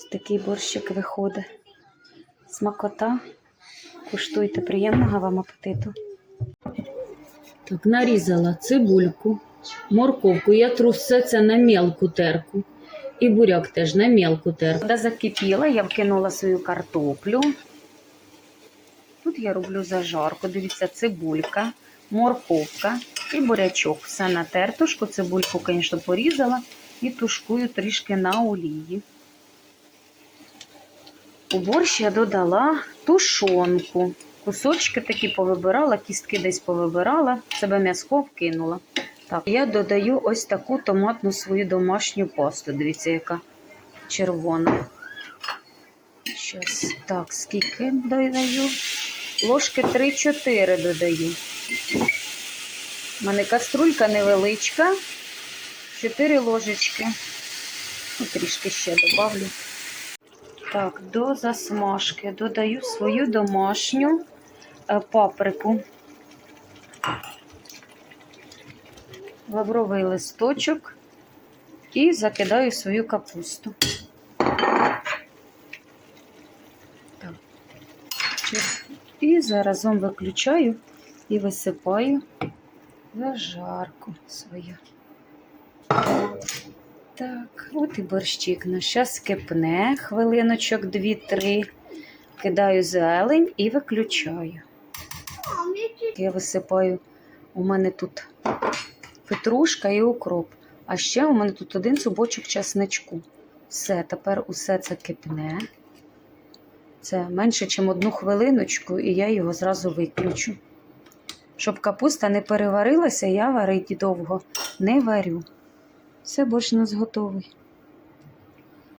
Ось такий борщик виходить. Смакота. Куштуйте, приємного вам апетиту. Так, нарізала цибульку, морковку. Я тру все це на мелку терку. І буряк теж на мелку терку. Вода закипіла, я вкинула свою картоплю. Тут я роблю зажарку. Дивіться, цибулька, морковка і бурячок. Все на тертушку. Цибульку, звісно, порізала і тушкую трішки на олії. У борщ я додала тушонку. Кусочки такі повибирала, кістки десь повибирала, себе м'язко вкинула. Так, я додаю ось таку томатну свою домашню пасту. Дивіться, яка червона. Щас, так, скільки додаю? Ложки 3-4 додаю. У мене каструлька невеличка. 4 ложечки. Ну, трішки ще добавлю. Так, до засмажки додаю свою домашню е, паприку. Лавровий листочок і закидаю свою капусту. Так. І заразом виключаю і висипаю зажарку свою. Так, от і борщик наш. Зараз кипне хвилиночок 2-3. Кидаю зелень і виключаю. Я висипаю. У мене тут петрушка і укроп. А ще у мене тут один зубочок часничку. Все, тепер усе це кипне. Це менше, ніж одну хвилиночку, і я його зразу виключу. Щоб капуста не переварилася, я варити довго не варю. Все, борщ у нас готовий.